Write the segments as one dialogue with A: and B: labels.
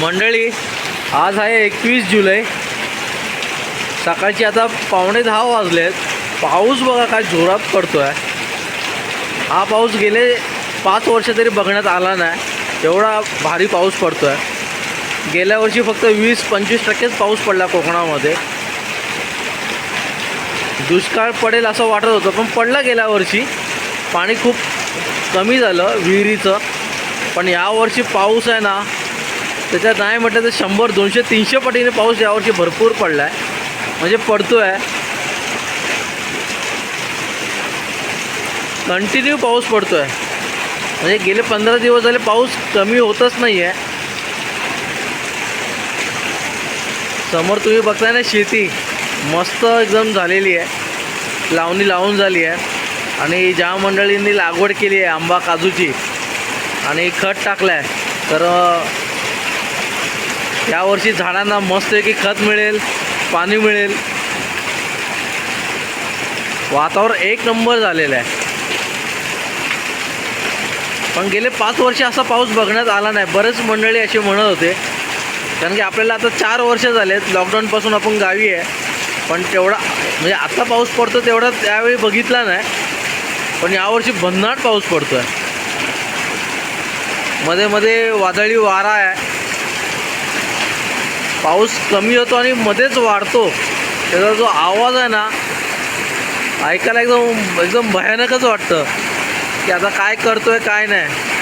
A: मंडळी आज आहे एकवीस जुलै. सकाळची आता पावणे दहा वाजले आहेत पाऊस बघा काय जोरात पडतो आहे हा पाऊस गेले पाच वर्ष तरी बघण्यात आला नाही. एवढा भारी पाऊस पडतो आहे गेल्या वर्षी फक्त वीस पंचवीस टक्केच पाऊस पडला कोकणामध्ये. दुष्काळ पडेल असं वाटत होतं पण पडला गेल्या वर्षी. पाणी खूप कमी झालं विहिरीचं. पण यावर्षी पाऊस आहे ना त्याच्यात नाही म्हटलं तर शंभर दोनशे तीनशे पटीने पाऊस यावर्षी भरपूर पडला आहे म्हणजे पडतो आहे कंटिन्यू पाऊस पडतो आहे म्हणजे गेले पंधरा दिवस झाले पाऊस कमी होतच नाही आहे समोर तुम्ही बघताय ना शेती. मस्त एकदम झालेली आहे. लावणी लावून झाली आहे. आणि ज्या मंडळींनी लागवड केली आहे आंबा काजूची आणि खत टाकलं आहे तर यावर्षी झाडांना मस्तपैकी खत मिळेल पाणी मिळेल. वातावरण एक नंबर झालेलं आहे. पण गेले पाच वर्ष असा पाऊस बघण्यात आला नाही. बरेच मंडळी असे म्हणत होते. कारण की आपल्याला आता चार वर्ष झालेत. लॉकडाऊनपासून आपण गावी आहे. पण तेवढा म्हणजे आत्ता पाऊस पडतो तेवढा त्यावेळी बघितला नाही. पण यावर्षी भन्नाट पाऊस पडतो आहे मध्ये मध्ये वादळी वारा आहे. पाऊस कमी होतो आणि मध्येच वाढतो. त्याचा जो आवाज आहे ना ऐकायला एकदम एकदम भयानकच वाटतं. की आता काय करतोय काय नाही.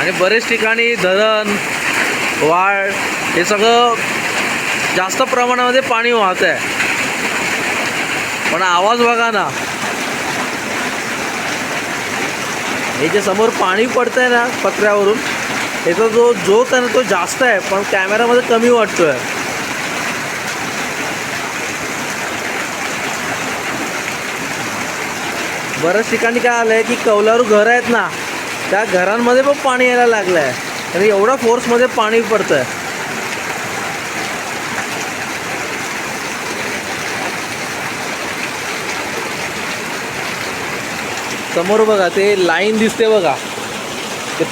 A: आणि बरेच ठिकाणी धरण वाळ हे सगळं जास्त प्रमाणामध्ये पाणी वाहत आहे पण आवाज बघा ना हे जे समोर पाणी पडतंय ना पत्र्यावरून. त्याचा जो जोत आहे ना तो जास्त आहे पण कॅमेरामध्ये कमी वाटतोय. बऱ्याच ठिकाणी काय आलं आहे की कौलारू घरं आहेत ना त्या घरांमध्ये पण पाणी यायला लागलं आहे आणि एवढा फोर्समध्ये पाणी पडतं आहे समोर बघा ते लाईन दिसते बघा. ते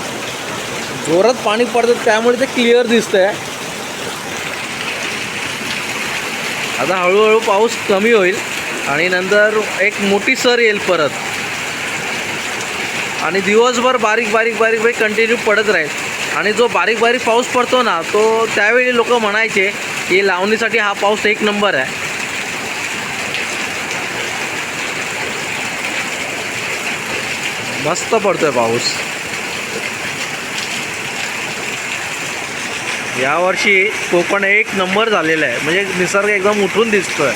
A: जोरात पाणी पडतं त्यामुळे ते क्लिअर दिसतंय. आता हळूहळू पाऊस कमी होईल आणि नंतर एक मोठी सर येईल परत. आणि दिवसभर बारीक बारीक बारीक बारीक कंटिन्यू पडत राहील. आणि जो बारीक बारीक पाऊस पडतो ना तो त्यावेळी लोक म्हणायचे की लावणीसाठी हा पाऊस एक नंबर आहे. मस्त पडतोय पाऊस. यावर्षी कोकण एक नंबर झालेला आहे. म्हणजे निसर्ग एकदम उठून दिसतोय.